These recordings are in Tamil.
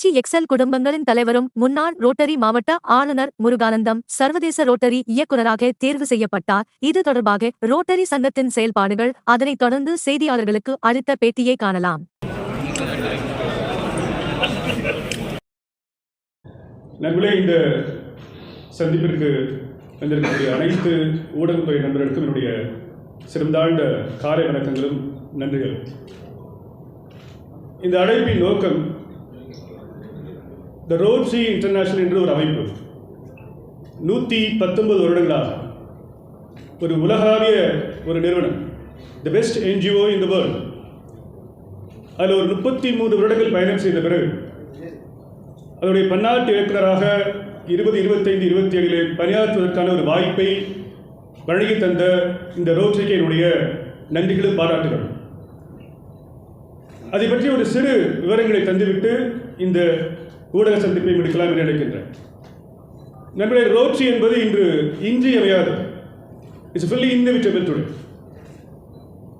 திருச்சி எக்ஸல் குடும்பங்களின் தலைவரும் முன்னாள் ரோட்டரி மாவட்ட ஆளுநர் முருகானந்தம் சர்வதேச ரோட்டரி இயக்குநராக தேர்வு செய்யப்பட்டார். இது தொடர்பாக ரோட்டரி சங்கத்தின் செயல்பாடுகள் அதனைத் தொடர்ந்து செய்தியாளர்களுக்கு அளித்த பேட்டியை காணலாம். நண்பர்களே இந்த சந்திப்பிற்கு வந்திருக்கக்கூடிய அனைத்து ஊடகத்துறை நண்பர்களுக்கும் என்னுடைய சிறந்தாழ்ந்த காலை வணக்கங்களும் நன்றிகள் இந்த அழைப்பின் நோக்கம் த ரோட்ஸி இன்டர்நேஷனல் என்ற ஒரு அமைப்பு. நூற்றி பத்தொன்பது வருடங்களாக ஒரு உலகாவிய ஒரு நிறுவனம். The best NGO in the world அதில் ஒரு முப்பத்தி மூன்று வருடங்கள் பயணம் செய்த பிறகு அதனுடைய பன்னாட்டு இயக்குநராக இருபது இருபத்தைந்து இருபத்தி ஏழிலே பணியாற்றுவதற்கான ஒரு வாய்ப்பை வழங்கி தந்த இந்த ரோட்ரிக்கு என்னுடைய நன்றிகளும் பாராட்டுகள் அதை பற்றி ஒரு சிறு விவரங்களை தந்துவிட்டு இந்த ஊடக சந்திப்பை முடிக்கலாம் என்று நினைக்கின்றேன். நண்பர்களே ரோட்ரி என்பது இன்று இன்றியமையாது இட்ஸ் ஃபுல்லி இன்னவிட்டபிள் டுடே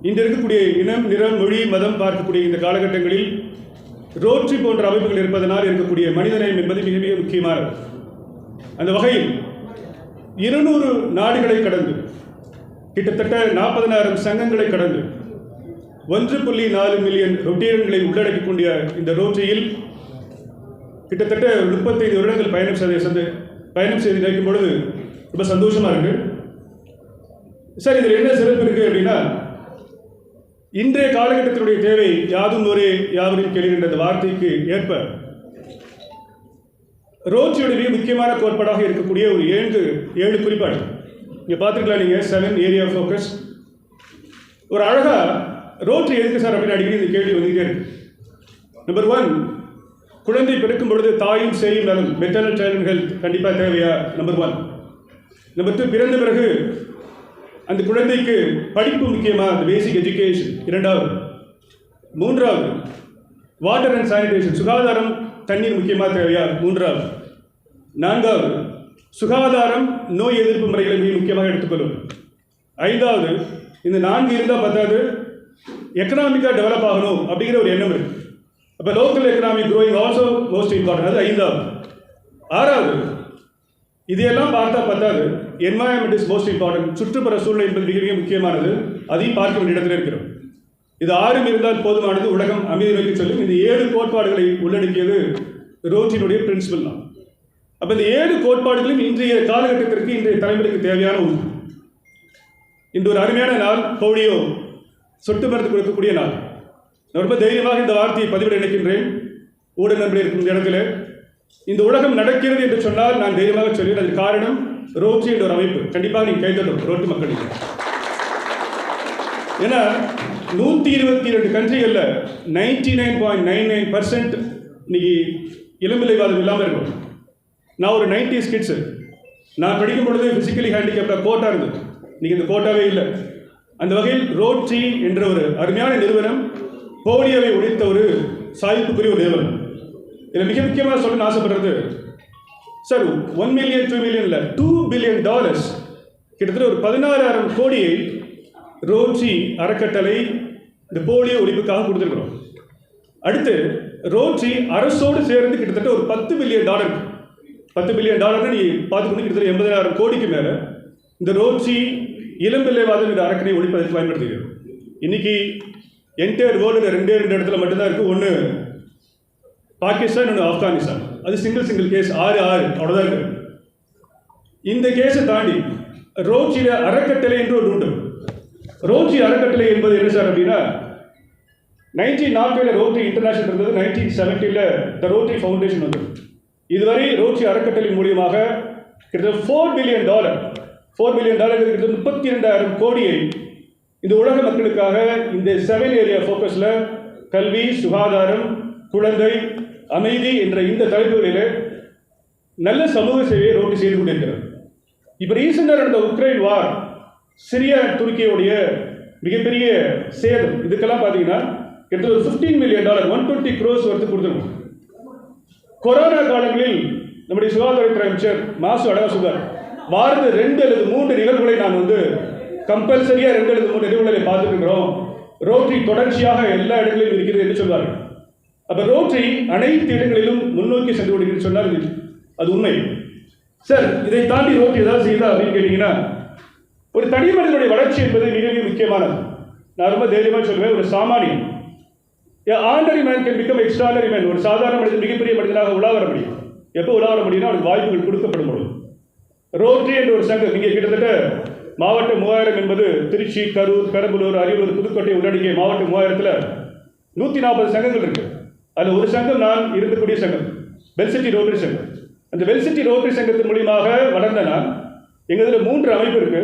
இன்று இருக்கக்கூடிய இனம் நிறம் மொழி மதம் பார்க்கக்கூடிய இந்த காலகட்டங்களில் ரோட்ரி போன்ற அமைப்புகள் இருப்பதனால் இருக்கக்கூடிய மனிதநேயம் என்பது மிக மிக முக்கியமானது. அந்த வகையில் இருநூறு நாடுகளை கடந்து கிட்டத்தட்ட நாற்பதனாயிரம் சங்கங்களை கடந்து ஒன்று புள்ளி நாலு மில்லியன் ரொட்டீரன்களை உள்ளடக்கிக் கொண்ட இந்த ரோட்டரியில் கிட்டத்தட்ட முப்பத்தைந்து வருடங்கள் பயணம் செய்த சென்று பயணம் செய்து நினைக்கும் பொழுது ரொம்ப சந்தோஷமாக இருக்கு. சார் இதில் என்ன சிறப்பு இருக்குது அப்படின்னா இன்றைய காலகட்டத்தினுடைய தேவை யாதும் ஒரே யாவரும் கேளுகின்ற அந்த வார்த்தைக்கு ஏற்ப ரோச்சியோட முக்கியமான கோட்பாடாக இருக்கக்கூடிய ஒரு ஏழு ஏழு குறிப்பாடு. இங்கே பார்த்துருக்கலாம் நீங்கள் செவன் ஏரியா ஃபோக்கஸ் ஒரு அழகாக ரோட்ரி எதுக்கு சார் அப்படின்னு அடிக்கடி இந்த கேள்வி வந்துகிட்டே இருக்கு. நம்பர் ஒன் குழந்தை பிறக்கும் பொழுது தாயும் சேயும் நலம். மெட்டர்னல் சைல்ட் ஹெல்த் கண்டிப்பாக தேவையா? நம்பர் ஒன் நம்பர் டூ பிறந்த பிறகு அந்த குழந்தைக்கு படிப்பு முக்கியமாக அந்த பேசிக் எஜுகேஷன் இரண்டாவது. மூன்றாவது வாட்டர் அண்ட் சானிடேஷன் சுகாதாரம் தண்ணீர் முக்கியமாக தேவையா? மூன்றாவது. நான்காவது சுகாதாரம் நோய் எதிர்ப்பு முறைகளை மிக முக்கியமாக எடுத்துக்கொள்வது ஐந்தாவது இந்த நான்கு இருந்தால் பத்தாது. எக்கனாமிக்காக டெவலப் ஆகணும் அப்படிங்கிற ஒரு எண்ணம் இருக்குது அப்போ local economic growing also most important அது ஐந்தாவது ஆறாவது இதையெல்லாம் பார்த்தா பத்தாது. என்வாயன்மெண்ட் இஸ் மோஸ்ட் இம்பார்ட்டன்ட் சுற்றுப்புற சூழ்நிலை என்பது மிக மிக முக்கியமானது. அதையும் பார்க்க வேண்டிய இடத்துல இருக்கிறோம். இது ஆறும் இருந்தால் போதுமானது. உலகம் அமைதி வைக்க சொல்லும். இந்த ஏழு கோட்பாடுகளை உள்ளடக்கியது ரோட்டினுடைய பிரின்சிபல் தான். அப்போ இந்த ஏழு கோட்பாடுகளும் இன்றைய காலகட்டத்திற்கு இன்றைய தலைமுறைக்கு தேவையான ஒன்று. இன்று ஒரு அருமையான நாள் பௌடியோ சொட்டு மருந்து கொடுக்கக்கூடிய நாள். ரொம்ப தைரியமாக இந்த வார்த்தையை பதிவிட நினைக்கின்றேன். ஊட நம்பி இருக்கும் இந்த இடத்துல இந்த உலகம் நடக்கிறது என்று சொன்னால் நான் தைரியமாக சொல்வேன் அதுக்கு காரணம் ரோட்ரி என்ற ஒரு அமைப்பு. கண்டிப்பாக நீங்கள் கைத்தட்டும் ரோட்டு மக்களுக்கு ஏன்னா நூற்றி இருபத்தி ரெண்டு கண்ட்ரிகளில் ninety nine point nine nine percent இன்னைக்கு இளம்பிலைவாதம் இல்லாமல் இருக்கும். நான் ஒரு நைன்டி ஸ்கிட்ஸு நான் படிக்கும் பொழுது ஃபிசிக்கலி ஹேண்டிகேப்டாக கோட்டா இருந்தது. இன்றைக்கி இந்த கோட்டாவே இல்லை. அந்த வகையில் ரோட்ரி என்ற ஒரு அருமையான நிறுவனம் போலியோவை ஒழித்த ஒரு சாய்ப்புக்குரிய ஒரு நிறுவனம் இதில் மிக முக்கியமாக சொல்லணும்னு ஆசைப்படுறது sir one million two million இல்லை டூ பில்லியன் டாலர்ஸ் கிட்டத்தட்ட ஒரு பதினாறாயிரம் கோடியை ரோட்ரி அறக்கட்டளை இந்த போலியோ ஒழிப்புக்காக கொடுத்துருக்குறோம். அடுத்து ரோட்ரி அரசோடு சேர்ந்து கிட்டத்தட்ட ஒரு பத்து பில்லியன் டாலர் பத்து பில்லியன் டாலர்னு நீ பார்த்துக்கணும் கிட்டத்தட்ட எண்பதாயிரம் கோடிக்கு மேலே இந்த ரோட்ரி இளம்பிள்ளைவாதம் என்ற அறக்கணை ஒழிப்பதற்கு பயன்படுத்துகிறோம் இன்னைக்கு என்டையர் வேர்ல்டில் ரெண்டே ரெண்டு இடத்துல மட்டும்தான் இருக்குது ஒன்று பாகிஸ்தான் ஒன்று ஆப்கானிஸ்தான். அது சிங்கிள் சிங்கிள் கேஸ் ஆறு ஆறு. அவ்வளோதான் இருக்கு. இந்த கேஸை தாண்டி ரோச்சியில் அறக்கட்டளை என்று ஒரு உண்டு. ரோச்சி அறக்கட்டளை என்பது என்ன சார் அப்படின்னா நைன்டீன் நாற்பதில் ரோட்டரி இன்டர்நேஷனல் இருந்தது. நைன்டீன் செவன்ட்டியில் த ரோட்டரி ஃபவுண்டேஷன் வந்தது. இதுவரை ரோச்சி அறக்கட்டளை மூலியமாக கிட்டத்தட்ட four billion dollar four billion dollar கிட்டத்தட்ட முப்பத்தி ரெண்டாயிரம் கோடியை இந்த உலக மக்களுக்காக இந்த செவன் ஏரியா ஃபோக்கஸில் கல்வி சுகாதாரம் குழந்தை அமைதி என்ற இந்த தலைப்புகளில் நல்ல சமூக சேவையை ரோட்டி செய்து கொண்டிருக்கிறது. இப்போ ரீசெண்டாக நடந்த உக்ரைன் வார் சிரியா துருக்கியோடைய மிகப்பெரிய சேதம். இதுக்கெல்லாம் பார்த்தீங்கன்னா கிட்டத்தட்ட ஒரு fifteen million dollar one twenty crores வரத்து கொடுத்துருக்கோம் கொரோனா காலங்களில் நம்முடைய சுகாதாரத்துறை அமைச்சர் மாசு அழகா சொல்றார் வாரத்து ரெண்டு அல்லது மூன்று நிகழ்வுகளை நான் வந்து கம்பல்சரியாக ரெண்டு மூணு மூன்று நிகழ்வுகளை பார்த்துருக்கிறோம் ரோட்டரி தொடர்ச்சியாக எல்லா இடங்களிலும் இருக்கிறது என்று சொல்வார்கள். அப்போ ரோட்டரி அனைத்து இடங்களிலும் முன்னோக்கி சென்று கொண்டிருக்கிறது சொன்னால் அது உண்மை. சார் இதை தாண்டி ரோட்டரி ஏதாவது செய்யுதா அப்படின்னு கேட்டீங்கன்னா ஒரு தனி மனிதனுடைய வளர்ச்சி என்பது மிக மிக முக்கியமானது. நான் ரொம்ப தைரியமாக சொல்வேன் ஒரு சாமானியன். Ordinary man can become extraordinary man ஒரு சாதாரண மனிதன் மிகப்பெரிய மனிதனாக உலா வர முடியும். எப்போ உலா வர முடியும்னா அவனுக்கு வாய்ப்புகள் கொடுக்கப்படும் பொழுது. ரோட்டரி என்ற ஒரு சங்கம் இங்கே கிட்டத்தட்ட மாவட்ட மூவாயிரம் என்பது திருச்சி கரூர் பெரம்பலூர் அரியலூர் புதுக்கோட்டை உள்ளடங்கிய மாவட்ட மூவாயிரத்தில் நூற்றி நாற்பது சங்கங்கள் இருக்கு. அதில் ஒரு சங்கம் நான் இருக்கக்கூடிய சங்கம். வெல்சிட்டி ரோட்டரி சங்கம் அந்த வெல்சிட்டி ரோட்டரி சங்கத்தின் மூலியமாக வளர்ந்த நான் எங்கள் மூன்று அமைப்பு இருக்கு.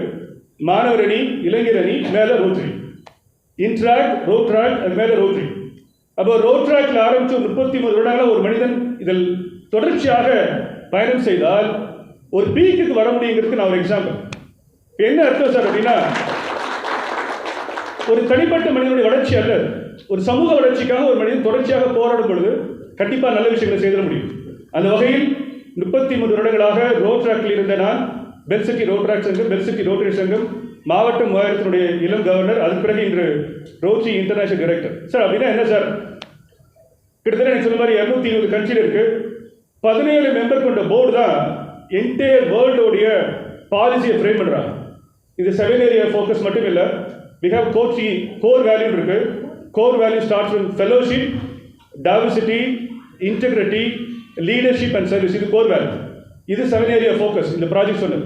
மாணவர் அணி இளைஞர் அணி மேலே ரோட்டரி இன்ட்ராக் ரோட்ராக் அது மேலே ரோட்டரி அப்போ ரோட்ராக்ல ஆரம்பித்து முப்பத்தி மூணு வருடங்களாக ஒரு மனிதன் இதில் தொடர்ச்சியாக பயணம் செய்தால் ஒரு பீக்குக்கு வர முடியுங்கிறதுக்கு நான் ஒரு எக்ஸாம்பிள் என்ன அர்த்தம் சார் அப்படின்னா ஒரு தனிப்பட்ட மனிதனுடைய வளர்ச்சி அல்ல. ஒரு சமூக வளர்ச்சிக்காக ஒரு மனிதன் தொடர்ச்சியாக போராடும் பொழுது கண்டிப்பாக நல்ல விஷயங்களை செய்திட முடியும். அந்த வகையில் முப்பத்தி மூன்று வருடங்களாக ரோட்ராக்டில் இருந்த நான் பெல்சிட்டி ரோட்ராக் சங்கம் பெல்சிட்டி ரோட்டரி சங்கம் மாவட்ட மூவாயிரத்தினுடைய இளம் கவர்னர் அதுக்கு பிறகு இன்று ரோட்ரி இன்டர்நேஷனல் டைரக்டர் சார் அப்படின்னா என்ன சார்? கிட்டத்தட்ட எனக்கு சொன்ன மாதிரி இரநூத்தி இருபது கண்ட்ரியில் இருக்கு. பதினேழு மெம்பர் கொண்ட போர்டு தான் என்டையர் வேர்ல்டோடைய பாலிசியை ஃப்ரேம் பண்ணுறாங்க இது செவன் ஏரியா ஃபோக்கஸ் மட்டும் இல்லை வி ஹவ் கோச்சி கோர் வேல்யூ இருக்கு. Core value start from fellowship diversity integrity leadership and service இது கோர் வேல்யூ இது செவன் ஏரியா ஃபோக்கஸ் இந்த ப்ராஜெக்ட் சொன்னது.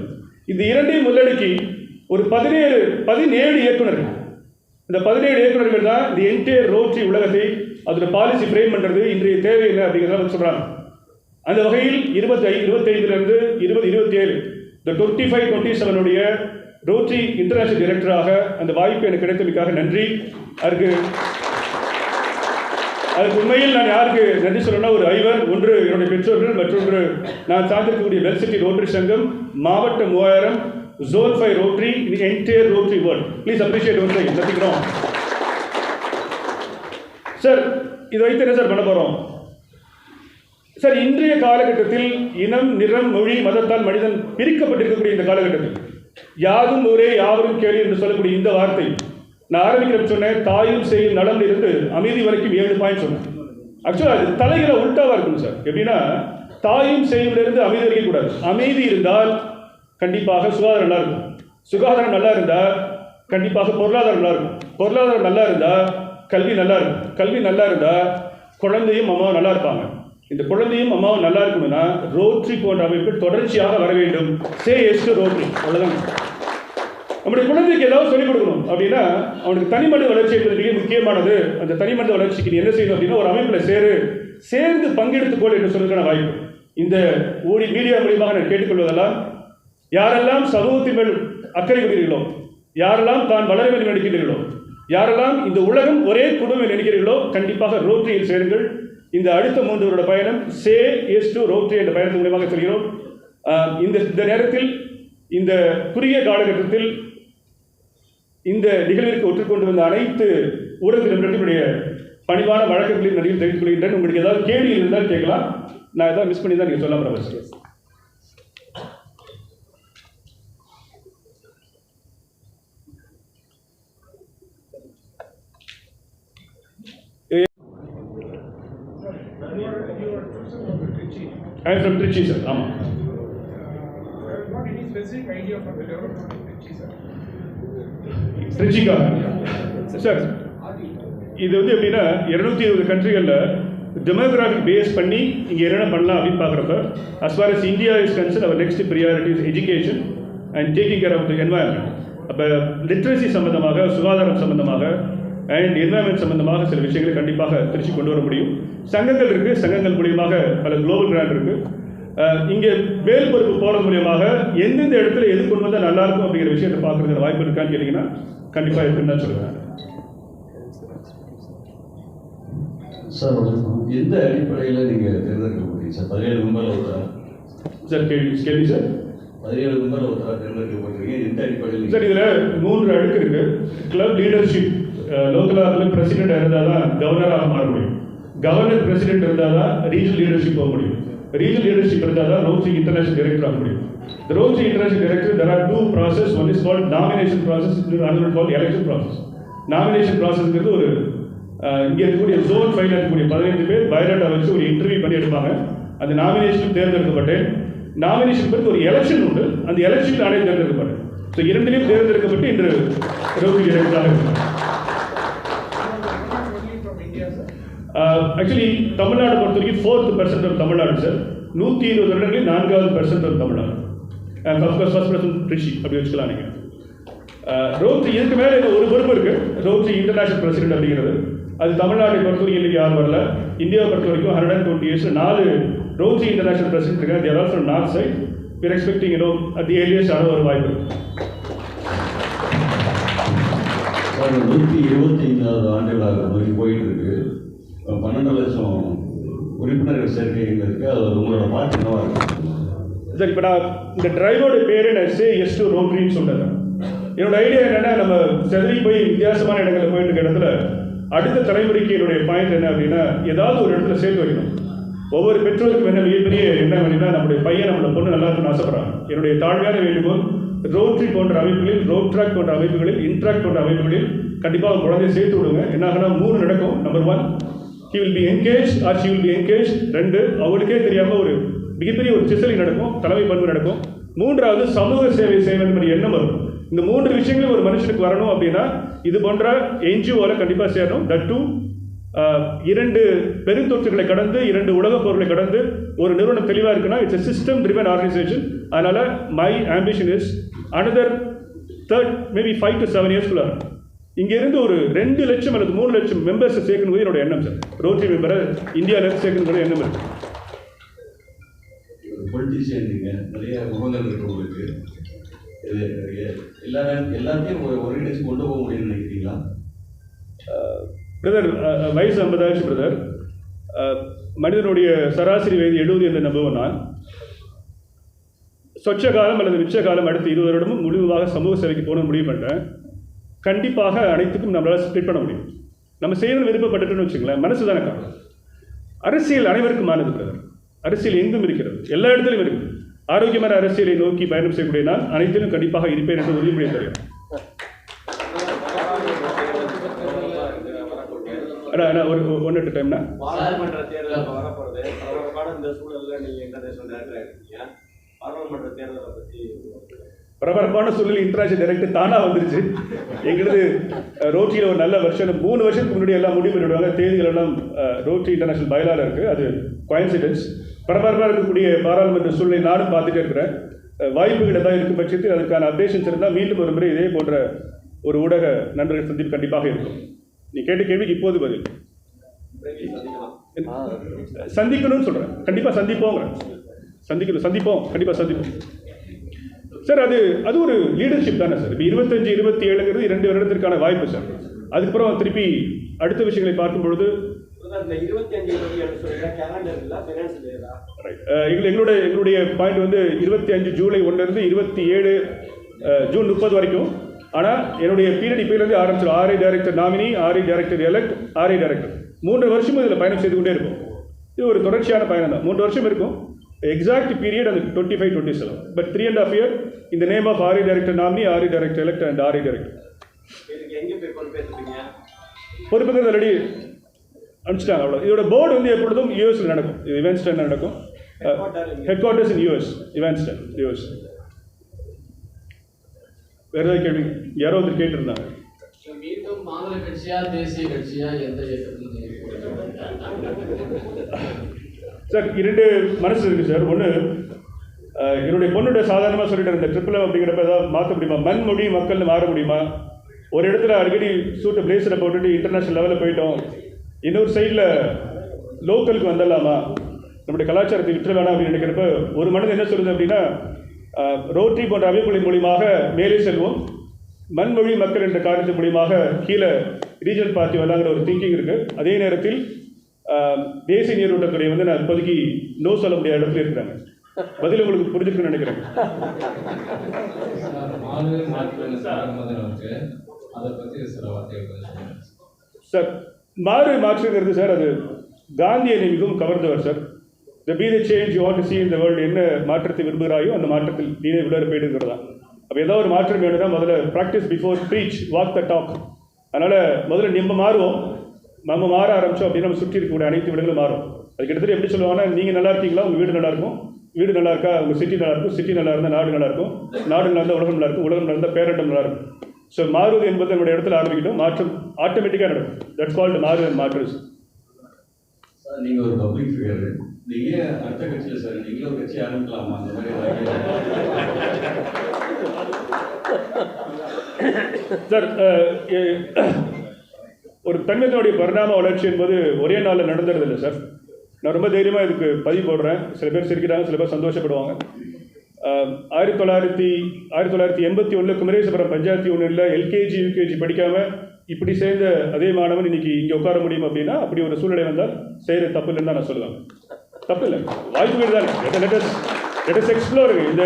இந்த இரண்டையும் உள்ளடக்கி ஒரு பதினேழு பதினேழு இயக்குநர்கள். இந்த பதினேழு இயக்குநர்கள் தான் இந்த என்டையர் ரோட்ரி உலகத்தை அதோட பாலிசி ஃப்ரேம் பண்ணுறது இன்றைய தேவை என்ன அப்படிங்கிறத வந்து சொல்கிறாங்க அந்த வகையில் இருபத்தி இருபத்தைந்துலேருந்து இருபது இருபத்தி ஏழு இந்த டுவெண்ட்டி ஃபைவ் டுவெண்ட்டி செவனுடைய ரோட்ரி இன்டர்நேஷனல் டைரக்டராக அந்த வாய்ப்பு எனக்கு கிடைத்தமைக்காக நன்றி. அதுக்கு அதுக்கு உண்மையில் நான் யாருக்கு நன்றி சொல்லணும்னா ஒரு ஐவர் ஒன்று என்னுடைய பெற்றோர்கள் மற்றொன்று நான் சார்ந்திருக்கக்கூடிய வெல்சிட்டி ரோட்டரி சங்கம் மாவட்ட மூவாயிரம் zone five Rotary entire Rotary world please appreciate Rotary நத்திக்கிறோம் sir இதை வைத்து என்ன சார் பண்ண போகிறோம் சார் இன்றைய காலகட்டத்தில் இனம் நிறம் மொழி மதத்தால் மனிதன் பிரிக்கப்பட்டிருக்கக்கூடிய இந்த காலகட்டத்தில் யாதும் ஒரே யாவரும் கேள்வி என்று சொல்லக்கூடிய இந்த வார்த்தை. நான் ஆரம்பிக்கிற சொன்னேன் தாயும் செய்யும் நலம் இருந்து அமைதி வரைக்கும் ஏழு பாயிண்ட் சொன்னேன். ஆக்சுவலாக அது தலைகளை உள்டாவாக இருக்கும் சார். எப்படின்னா தாயும் செய்யும்லேருந்து அமைதி வரைக்கும் கூடாது. அமைதி இருந்தால் கண்டிப்பாக சுகாதாரம் நல்லா இருக்கும். சுகாதாரம் நல்லா இருந்தால் கண்டிப்பாக பொருளாதாரம் நல்லா இருக்கும். பொருளாதாரம் நல்லா இருந்தால் கல்வி நல்லா இருக்கும். கல்வி நல்லா இருந்தால் குழந்தையும் அம்மாவும் நல்லா இருப்பாங்க. இந்த குழந்தையும் அம்மாவும் நல்லா இருக்கணும்னா ரோட்ரி போன்ற அமைப்பு தொடர்ச்சியாக வர வேண்டும். சே எஸ் ரோட்ரி அவ்வளோதான் நம்முடைய குழந்தைக்கு ஏதாவது சொல்லிக் கொடுக்கணும் அப்படின்னா அவனுக்கு தனிமனித வளர்ச்சி என்பது மிக முக்கியமானது. அந்த தனிமனித வளர்ச்சிக்கு நீ என்ன செய்யணும் அப்படின்னா ஒரு அமைப்பில் சேரு. சேர்ந்து பங்கெடுத்துக்கொள் என்று சொல்லுக்கான வாய்ப்பு. இந்த ஊடி மீடியா மூலியமாக நான் கேட்டுக்கொள்வதெல்லாம் யாரெல்லாம் சமூகத்தின் மேல் அக்கறை கொள்கிறீர்களோ யாரெல்லாம் தான் வளர வேண்டும் நினைக்கிறீர்களோ யாரெல்லாம் இந்த உலகம் ஒரே குடும்பம் நினைக்கிறீர்களோ கண்டிப்பாக ரோட்டரியில் சேருங்கள். இந்த அடுத்த மூன்று வருட பயணம் சே எஸ் டு ரோட்ரி என்ற பயணத்தின் மூலமாக செல்கிறோம். இந்த இந்த நேரத்தில் இந்த குறுகிய காலகட்டத்தில் இந்த நிகழ்விற்கு ஒற்றுக்கொண்டு வந்த அனைத்து ஊடக நண்பர்களுடைய பணிவான வழக்கங்களின் நடிகை தெரிவித்துக் கொள்கின்றேன். உங்களுக்கு ஏதாவது கேள்வி இருந்தால் கேட்கலாம். நான் ஏதாவது மிஸ் பண்ணி தான் நீங்கள் சொல்லாமல் ஐ ஃப்ரம் திருச்சி சார் ஆமாம் Not திருச்சிக்கா சார் இது வந்து எப்படின்னா இருநூத்தி இருபது கண்ட்ரிகளில் டெமோகிராஃபிக் பேஸ் பண்ணி இங்கே என்னென்ன பண்ணலாம் அப்படின்னு பார்க்குறப்ப as far as India is concern our next priority is education and taking care of the environment அப்போ லிட்ரஸி சம்மந்தமாக சுகாதாரம் சம்மந்தமாக அண்ட் என்வாயன்மெண்ட் சம்பந்தமாக சில விஷயங்களை கண்டிப்பாக திருச்சி கொண்டு வர முடியும். சங்கங்கள் இருக்குது சங்கங்கள் மூலியமாக பல குளோபல் பிராண்ட் இருக்குது இங்கே மேல் பொறுப்பு போகிறது மூலியமாக எந்தெந்த இடத்துல எது கொண்டு வந்தால் நல்லா இருக்கும் அப்படிங்கிற விஷயத்தை பார்க்குறதுக்கு வாய்ப்பு இருக்கான்னு கேட்டிங்கன்னா கண்டிப்பாக இருக்குன்னு தான் சொல்லுவேன். சார். எந்த அடிப்படையில் நீங்கள் தேர்ந்தெடுக்கப்பட்டீங்க சார் பதினேழு மெம்பரில் ஒருத்தர் சார் கேள்வி கேள்வி சார். பதினேழு மெம்பரில் ஒருத்தர் தேர்ந்தெடுக்கப்பட்டிருக்கீங்க. எந்த அடிப்படையில் சார் இதில் மூன்று அடுக்கு இருக்கு. கிளப் லீடர்ஷிப் லோக்கல் ஆஃபில் பிரசிடென்ட் இருந்தால் தான் கவர்னராக மாற முடியும். கவர்னர் பிரசிடென்ட் இருந்தால் தான் ரீஜனல் லீடர்ஷிப் போக முடியும். ரீஜனல் லீடர்ஷிப் இருந்தால் தான் ரோஜி இன்டர்நேஷனல் டைரக்டர் ஆக முடியும். The Rotary International Director, there are two process. One is called nomination process, another one called election process. ஒரு இங்கே இருக்கக்கூடிய ஜோன் ஃபைல் இருக்கக்கூடிய பதினைந்து பேர் பயோடேட்டா வச்சு ஒரு இன்டர்வியூ பண்ணி எடுப்பாங்க. அந்த நாமினேஷன் தேர்ந்தெடுக்கப்பட்டேன். நாமினேஷன் பிறகு ஒரு எலெக்ஷன் உண்டு. அந்த எலெக்ஷன் நானே தேர்ந்தெடுக்கப்பட்டேன். ஸோ இரண்டிலையும் தேர்ந்தெடுக்கப்பட்டு இன்று ரோஜி டைரக்டராக இருக்கிறேன் ஆக்சுவலி தமிழ்நாடு பொறுத்த வரைக்கும் fourth percent of Tamil Nadu sir நூற்றி இருபது வருடங்களில் நான்காவது percent of Tamil Nadu. First first percent Rishi அப்படி வச்சுக்கலாம் நீங்கள் ரோட்ரி இதுக்கு மேலே ஒரு பொறுப்பு இருக்குது ரோட்ரி இன்டர்நேஷனல் பிரசிடென்ட் அப்படிங்கிறது. அது தமிழ்நாட்டை பொறுத்த வரைக்கும் இன்னைக்கு யாரும் வரல. இந்தியாவை பொறுத்த வரைக்கும் ஹண்ட்ரட் அண்ட் டுவெண்ட்டி இயர்ஸ் நாலு ரோட்ரி இன்டர்நேஷனல் பிரசிடென்ட் இருக்காங்க. There are from north side we're expecting you know at the earliest ஆன ஒரு வாய்ப்பு நூற்றி இருபத்தி நூற்றி ஆண்டுகளாக நோக்கி போயிட்டு இருக்கு. பன்னெண்டு லட்சம் உறுப்பினர்கள் சேர்க்கைகள் அது உங்களோட பார்ட் என்னவாக இருக்கும் சார் இப்போ நான் இந்த டிரைவரோட பேர் நான் சே எஸ் டூ ரோட்ரின்னு சொல்கிறேன் என்னோட ஐடியா என்னென்னா நம்ம செதறி போய் வித்தியாசமான இடங்களில் போயிட்டு இருக்க இடத்துல அடுத்த தலைமுறைக்கு என்னுடைய பாயிண்ட் என்ன அப்படின்னா ஏதாவது ஒரு இடத்துல சேர்த்து வைக்கணும். ஒவ்வொரு பெற்றோருக்கும் என்ன மிகப்பெரிய என்ன அப்படின்னா நம்முடைய பையன் நம்மளோட பொண்ணு நல்லா இருக்குன்னு ஆசைப்படுறாங்க என்னுடைய தாழ்மையான வேண்டுகோள் ரோட்ரி போன்ற அமைப்புகளில் ரோட் ட்ராக் போன்ற அமைப்புகளில் இன்ட்ராக்ட் போன்ற அமைப்புகளில் கண்டிப்பாக குழந்தைய சேர்த்து விடுங்க. என்ன மூணு நடக்கும். Number one he will be engage or she will be engage ரெண்டு அவளுக்கே தெரியாமல் ஒரு மிகப்பெரிய ஒரு சிசலி நடக்கும் தலைமை பண்பு நடக்கும். மூன்றாவது சமூக சேவை செய்ய வேண்டும் எண்ணம் வரும். இந்த மூன்று விஷயங்களும் ஒரு மனுஷனுக்கு வரணும் அப்படின்னா இது போன்ற என்ஜிஓவில் கண்டிப்பாக சேரணும். தட் டூ இரண்டு பெருந்தொற்றுகளை கடந்து இரண்டு உலகப் பொருளை கடந்து ஒரு நிறுவனம் தெளிவாக இருக்குன்னா இட்ஸ் சிஸ்டம் ட்ரிவன் ஆர்கனைசேஷன் அதனால் my ambition is another third maybe five to seven இயர்ஸ்குள்ள இங்கிருந்து ஒரு ரெண்டு லட்சம் அல்லது மூணு லட்சம் மெம்பர்ஸை சேர்க்கணும் என்னோட எண்ணம் சார் ரோட்டரி மெம்பரை இந்தியாவிலேருந்து சேர்க்கணும் எண்ணம் இருக்கு பொலிட்டிஷியன் நீங்கள் நிறைய முகங்கள் இருக்கு உங்களுக்கு. இது எ- எல்லா எல்லாத்தையும் ஒரு ஒருங்கிணைச்சு கொண்டு போக முடியும்னு நினைக்கிறீங்களா? பிரதர் வயசு ஐம்பதாச்சு பிரதர் மனிதனுடைய சராசரி வயது எழுபது என்று நம்புவேன் நான் சொச்ச காலம் அல்லது மிச்ச காலம் அடுத்த இருபது வருடமும் முழுவதாக சமூக சேவைக்கு போகணும்னு முடிவு பண்ணிட்டேன். கண்டிப்பாக அனைத்துக்கும் நம்மளால் ஸ்ப்ளிட் பண்ண முடியும். நம்ம செய்யணும்னு விருப்பப்பட்டுட்டோம்னு வச்சுங்களேன் மனசு தானே காரணம் அரசியல் அனைவருக்குமானது பிரதர் அரசியல் எங்கும் இருக்கிறது. எல்லா இடத்துலையும் இருக்கு. ஆரோக்கியமான அரசியலை நோக்கி பயணம் செய்யக்கூடிய நான் அனைத்திலும் கண்டிப்பாக இருப்பேன் என்று உறுதிமொழி தருகிறேன் அண்ணா, ஒரு ஒன்று எட்டு டைம்னா பாராளுமன்ற தேர்தல் வரப்போறது. இருக்கீங்க பாராளுமன்ற தேர்தலை பத்தி பரபரப்பான சூழ்நிலை இன்டர்நேஷனல் டைரக்டர் தானாக வந்துருச்சு. எங்களது அஹ், ரோட்டரியில் ஒரு நல்ல வருஷம் மூணு வருஷத்துக்கு முன்னாடி எல்லாம் முடிவு பண்ணிவிடுவாங்க தேதிகள் எல்லாம் அஹ், ரோட்டரி இன்டர்நேஷனல் பயலாக இருக்குது அது கோயின்சிடன்ஸ் பரபரப்பாக இருக்கக்கூடிய பாராளுமன்ற சூழ்நிலை நானும் பார்த்துட்டே இருக்கிறேன். வாய்ப்புகள் ஏதாவது இருக்கும் பட்சத்தில் அதுக்கான அப்டேஷன்ஸ் இருந்தால் மீண்டும் ஒரு முறை இதே போன்ற ஒரு ஊடக நண்பர்கள் சந்திப்பு கண்டிப்பாக இருக்கும். நீ கேட்ட கேள்விக்கு இப்போது பதில். சந்திக்கணும்னு சொல்கிறேன் கண்டிப்பாக சந்திப்போங்கிறேன் சந்திக்கணும். சந்திப்போம். கண்டிப்பாக சந்திப்போம். சார் அது அது ஒரு லீடர்ஷிப் தானே சார்? இப்போ இருபத்தஞ்சு இருபத்தி ஏழுங்கிறது இரண்டு வருடத்திற்கான வாய்ப்பு சார். அதுக்கப்புறம் திருப்பி அடுத்த விஷயங்களை பார்க்கும் பொழுது பிரதர், இந்த இருபத்தி அஞ்சு இருபத்தி ஏழு சொல்றீங்க கேலண்டர் இல்ல பினான்ஸ் இல்லையா ரைட் எங்கள் எங்களுடைய எங்களுடைய பாயிண்ட் வந்து இருபத்தி அஞ்சு ஜூலை ஒன்றுலேருந்து இருபத்தி ஏழு ஜூன் முப்பது வரைக்கும். ஆனால் என்னுடைய பீரியட் இப்போலேருந்து ஆரம்பிச்சிடும். RI director nominee RI director elect RI director மூன்று வருஷமும் இதில் பயணம் செய்து கொண்டே இருக்கும் இது ஒரு தொடர்ச்சியான பயணம் தான் மூன்று வருஷம் இருக்கும். எக்ஸாக்ட் பீரியட் அது twenty five twenty seven but three and half year இந்த name of RI director nominee RI director elect and RI director இதுக்கு எங்க போய் ஆல்ரெடி அனுப்பிச்சிட்டாங்க அவ்வளோ இதோட போர்டு வந்து எப்பொழுதும் யூஎஸ்ல நடக்கும். இது இவென்ஸ்டன் நடக்கும். Headquarters in US Evanston US வேற ஏதாவது கேள்வி? யாரோ ஒருத்தர் கேட்டிருந்தாங்க. மீண்டும் மாநில கட்சியா தேசிய கட்சியா எந்த சார் இரண்டு மனசு இருக்குது சார் ஒன்று என்னுடைய பொண்ணுடைய சாதாரணமாக சொல்லிட்டு இந்த ட்ரிப்பில் அப்படிங்கிறப்ப ஏதாவது மாற்ற முடியுமா? மண்மொழி மக்கள்னு மாற முடியுமா? ஒரு இடத்துல அடிக்கடி சூட்டை பிளேஸில் போட்டுட்டு இன்டர்நேஷனல் லெவலில் போயிட்டோம். இன்னொரு சைடில் லோக்கலுக்கு வந்துடலாமா? நம்முடைய கலாச்சாரத்தை விட்டுற வேணாம் அப்படின்னு நினைக்கிறப்ப ஒரு மனது என்ன சொல்லுது அப்படின்னா ரோட்டரி போன்ற அமைப்புகளின் மூலியமாக மேலே செல்வோம். மண்மொழி மக்கள் என்ற காரியத்தின் மூலியமாக கீழே ரீஜனல் பார்ட்டி வரலாங்கிற ஒரு திங்கிங் இருக்குது அதே நேரத்தில் தேசிய நீரோட்டத்துறை வந்து நான் இப்போதைக்கு நோ சொல்ல முடியாத இடத்துல இருக்கிறாங்க பதில் உங்களுக்கு புரிஞ்சிருக்குன்னு நினைக்கிறேன். சார் மாறு மாற்றுங்கிறது சார் அது காந்தி என்னை மிகவும் கவர்ந்தவர் sir. The be the change you want to see in the world என்ன மாற்றத்தை விரும்புகிறாயோ அந்த மாற்றத்தில் நீனே விட போயிடுங்கிறது. அப்போ ஏதோ ஒரு மாற்றம் வேணும்னா முதல்ல practice before preach walk the talk அதனால் முதல்ல நம்ம மாறுவோம். நம்ம மாற ஆரம்பிச்சோம் அப்படின்னா நம்ம சுற்றி இருக்கக்கூடிய அனைத்து வீடுகளும் மாறும். அது கிட்டத்தட்ட எப்படி சொல்லுவாங்கன்னா நீங்கள் நல்லா இருக்கீங்களா? உங்கள் வீடு நல்லா இருக்கும். வீடு நல்லா இருக்கா? உங்கள் சிட்டி நல்லா இருக்கும். சிட்டி நல்லா இருந்தால் நாடு நல்லா இருக்கும். நாடு நல்லா இருந்தால் உலகம் நல்லா இருக்கும். உலகம் நல்லா இருந்தால் பேரண்டம் நல்லா இருக்கும். ஸோ மாறுவது என்பது நம்முடைய இடத்துல ஆரம்பிக்கட்டும். மாற்றம் ஆட்டோமேட்டிக்காக நடக்கும். தட்ஸ் கால்டு மாறு மாற்றஸ் சார் நீங்கள் ஒரு பப்ளிக் ஃபிகர் நீங்கள் அடுத்த கட்சியில் சார் நீங்களும் கட்சி ஆரம்பிக்கலாமா? அந்த மாதிரி சார் ஒரு தங்கத்தினுடைய பரிணாம வளர்ச்சி என்பது ஒரே நாளில் நடந்துறது இல்லை சார். நான் ரொம்ப தைரியமாக இதுக்கு பதிவு போடுறேன். சில பேர் சிரிக்கிறாங்க சில பேர் சந்தோஷப்படுவாங்க. ஆயிரத்தி தொள்ளாயிரத்தி ஆயிரத்தி தொள்ளாயிரத்தி எண்பத்தி ஒன்றில் குமரேசபுரம் பஞ்சாயத்து யூனியனில் எல்கேஜி யூகேஜி படிக்காமல் இப்படி சேர்ந்த அதே மாணவன் இன்னைக்கு இங்கே உட்கார முடியும் அப்படின்னா அப்படி ஒரு சூழ்நிலை வந்தால் செய்கிற தப்பு இல்லைன்னு தான் நான் சொல்லுவேன். தப்பு இல்லை. வாய்ப்புகள் தான் லெட்டஸ் லெட்டஸ் எக்ஸ்ப்ளோர் இந்த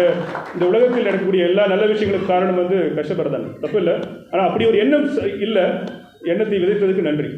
இந்த உலகத்தில் நடக்கக்கூடிய எல்லா நல்ல விஷயங்களுக்கு காரணம் வந்து கஷ்டப்படுறதாங்க தப்பு இல்லை. ஆனால் அப்படி ஒரு எண்ணம் இல்லை. எண்ணத்தை விதைப்பதற்கு நன்றி.